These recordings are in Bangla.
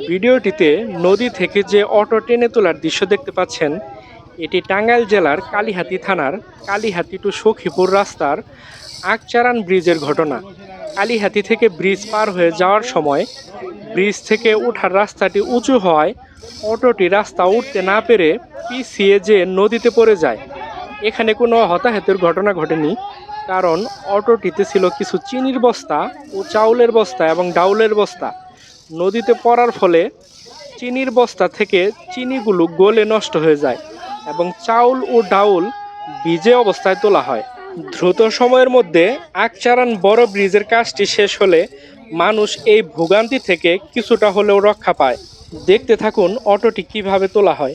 ভিডিওটিতে নদী থেকে যে অটো টেনে তোলার দৃশ্য দেখতে পাচ্ছেন, এটি টাঙ্গাইল জেলার কালিহাতি থানার কালিহাতি টু সখীপুর রাস্তার আকচারান ব্রিজের ঘটনা। কালিহাতি থেকে ব্রিজ পার হয়ে যাওয়ার সময় ব্রিজ থেকে ওঠার রাস্তাটি উঁচু হওয়ায় অটোটি রাস্তা উঠতে না পেরে পিছিয়ে যে নদীতে পড়ে যায়। এখানে কোনো হতাহতের ঘটনা ঘটেনি, কারণ অটোটিতে ছিল কিছু চিনির বস্তা ও চাউলের বস্তা এবং ডাউলের বস্তা। নদীতে পড়ার ফলে চিনির বস্তা থেকে চিনিগুলো গলে নষ্ট হয়ে যায় এবং চাউল ও ডাউল ভিজে অবস্থায় তোলা হয়। দ্রুত সময়ের মধ্যে আকচারান বড় ব্রিজের কাজটি শেষ হলে মানুষ এই ভোগান্তি থেকে কিছুটা হলেও রক্ষা পায়। দেখতে থাকুন অটোটি কীভাবে তোলা হয়।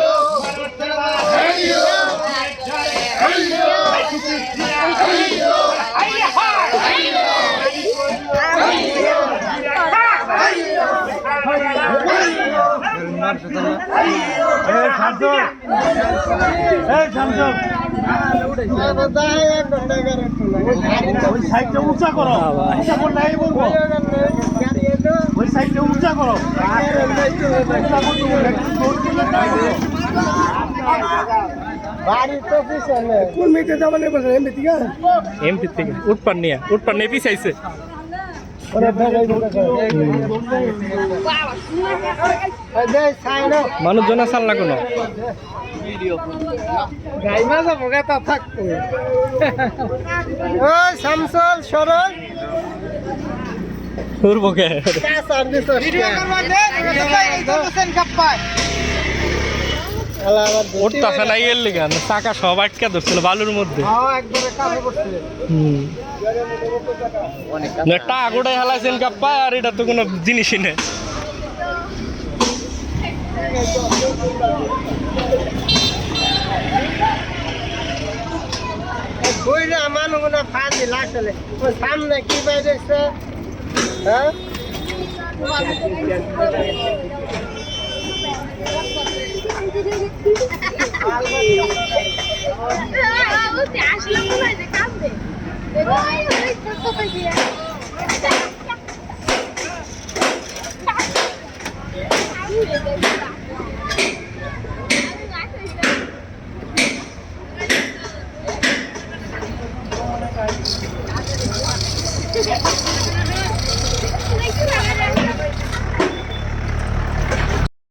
ওই সাইডটা উঁচা করো। উঁচা করলে বলব। ওই সাইডটা উঁচা করো। কোন মেয়েতে যাবেন ঠিক আছে? এমপি থেকে। উঠপান নিয়ে। উঠপান নিয়ে পিছাইছে মানুষজন আসাল না। কোনো গাইমা যাব তা থাকতো ও শামসল সরল উঠবকে ভিডিও উঠতাছে না এর লিগা না চাকা সব আটকে ধরছিল বালুর মধ্যে। একবারে কামে করছে। হুম। না গোটাই হেলাইছেন কাপ্পা আর এটা তো কোনো জিনিসই নেই। বইরে আমার মনে ফাঁসি লাগছে সামনে কি বাইরেছে হ্যাঁ? আসলাম মনে হয় যে কাঁদবে Thank you. Yeah.